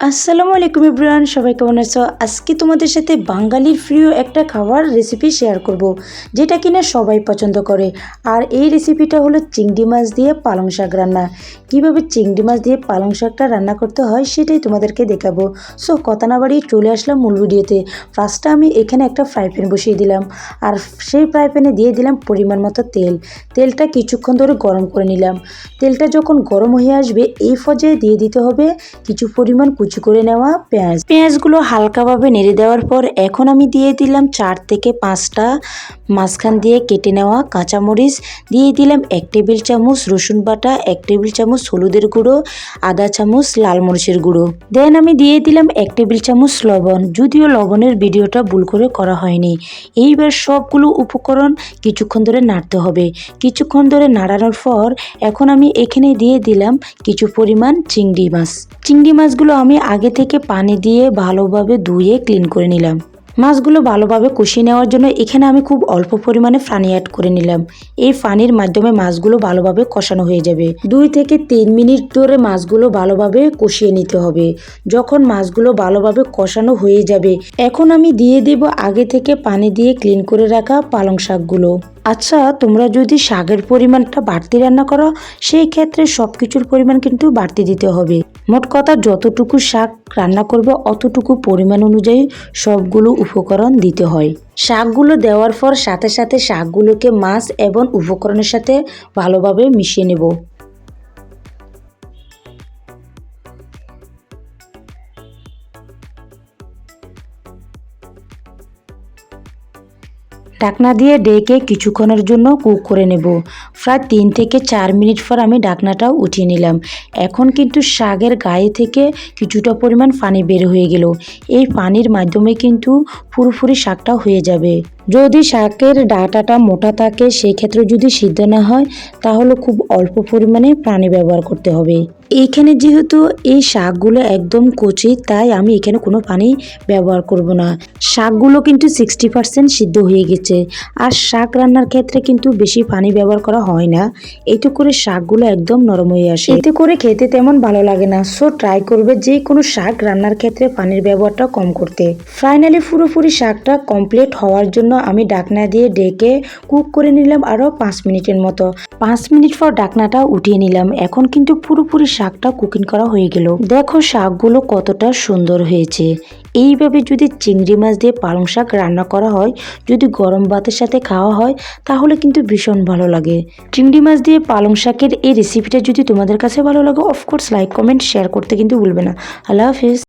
আসসালামু আলাইকুম ইব্রান, সবাই কেমন আছো? আজকে তোমাদের সাথে বাঙালির প্রিয় একটা খাবার রেসিপি শেয়ার করব, যেটা কিনা সবাই পছন্দ করে। আর এই রেসিপিটা হলো চিংড়ি মাছ দিয়ে পালং শাক রান্না। কীভাবে চিংড়ি মাছ দিয়ে পালং শাকটা রান্না করতে হয় সেটাই তোমাদেরকে দেখাবো। সো কথা না বাড়িয়ে চলে আসলাম মূল ভিডিওতে। ফার্স্টে আমি এখানে একটা ফ্রাই প্যান বসিয়ে দিলাম। আর সেই ফ্রাই প্যানে দিয়ে দিলাম পরিমাণ মতো তেল। তেলটা কিছুক্ষণ ধরে গরম করে নিলাম। তেলটা যখন গরম হয়ে আসবে, এই পর্যায়ে দিয়ে দিতে হবে কিছু পরিমাণ কুচি করে নেওয়া পেঁয়াজ। পেঁয়াজগুলো হালকাভাবে নেড়ে দেওয়ার পর এখন আমি দিয়ে দিলাম চার থেকে পাঁচটা মাঝখান দিয়ে কেটে নেওয়া কাঁচামরিচ। দিয়ে দিলাম এক টেবিল চামচ রসুন বাটা, এক টেবিল চামচ হলুদের গুঁড়ো আধা চামচ লাল মরিচের গুঁড়ো। দেন আমি দিয়ে দিলাম এক টেবিল চামচ লবণ। যদিও লবণের ভিডিওটা ভুল করে করা হয়নি। এইবার সবগুলো উপকরণ কিছুক্ষণ ধরে নাড়তে হবে। কিছুক্ষণ ধরে নাড়ানোর পর এখন আমি এখানে দিয়ে দিলাম কিছু পরিমাণ চিংড়ি মাছ। চিংড়ি মাছগুলো আমি আগে থেকে পানি দিয়ে ভালোভাবে ধুয়ে ক্লিন করে নিলাম। মাছগুলো ভালোভাবে কষিয়ে নেওয়ার জন্য এখানে আমি খুব অল্প পরিমাণে পানি অ্যাড করে নিলাম। এই পানির মাধ্যমে মাছগুলো ভালোভাবে কষানো হয়ে যাবে। দুই থেকে তিন মিনিট ধরে মাছগুলো ভালোভাবে কষিয়ে নিতে হবে। যখন মাছগুলো ভালোভাবে কষানো হয়ে যাবে, এখন আমি দিয়ে দেব আগে থেকে পানি দিয়ে ক্লিন করে রাখা পালং শাকগুলো। আচ্ছা তোমরা যদি শাকের পরিমাণটা বাড়তি রান্না করো, সেই ক্ষেত্রে সব কিছুর পরিমাণ কিন্তু বাড়তি দিতে হবে। মোট কথা, যতটুকু শাক রান্না করবে, অতটুকু পরিমাণ অনুযায়ী সবগুলো উপকরণ দিতে হয়। শাকগুলো দেওয়ার পর সাথে সাথে শাকগুলোকে মাছ এবং উপকরণের সাথে ভালোভাবে মিশিয়ে নেব। ঢাকনা দিয়ে ডেকে কিছুক্ষণের জন্য কুক করে নেব। প্রায় তিন থেকে চার মিনিট পর আমি ডাকনাটাও উঠিয়ে নিলাম। এখন কিন্তু শাকের গায়ে থেকে কিছুটা পরিমাণ পানি বের হয়ে গেল। এই পানির মাধ্যমে কিন্তু পুরোপুরি শাকটা হয়ে যাবে। যদি শাকের ডাটাটা মোটা থাকে সেই ক্ষেত্রে যদি সিদ্ধ না হয়, তাহলে খুব অল্প পরিমাণে পানি ব্যবহার করতে হবে। এইখানে যেহেতু এই শাকগুলো একদম কচি, তাই আমি এখানে কোনো পানি ব্যবহার করব না। শাকগুলো কিন্তু সিক্সটি পার্সেন্ট সিদ্ধ হয়ে গেছে। আর শাক রান্নার ক্ষেত্রে কিন্তু বেশি পানি ব্যবহার করা হয় না। এতে করে শাকগুলো একদম নরম হয়ে আসে। এতে করে খেতে তেমন ভালো লাগে না। সো ট্রাই করবে যে কোনো শাক রান্নার ক্ষেত্রে পানির ব্যবহারটা কম করতে। ফাইনালি পুরোপুরি শাকটা কমপ্লিট হওয়ার জন্য আমি ডাকনা দিয়ে ডেকে কুক করে নিলাম আরও পাঁচ মিনিটের মতো। পাঁচ মিনিট পর ডাকনাটা উঠিয়ে নিলাম। এখন কিন্তু পুরোপুরি শাকটা কুকিং করা হয়ে গেল। দেখো শাকগুলো কতটা সুন্দর হয়েছে। এইভাবে যদি চিংড়ি মাছ দিয়ে পালং শাক রান্না করা হয়, যদি গরম ভাতের সাথে খাওয়া হয়, তাহলে কিন্তু ভীষণ ভালো লাগে। চিংড়ি মাছ দিয়ে পালং শাকের এই রেসিপিটা যদি তোমাদের কাছে ভালো লাগে অফকোর্স লাইক কমেন্ট শেয়ার করতে কিন্তু ভুলবে না। আল্লাহ হাফিজ।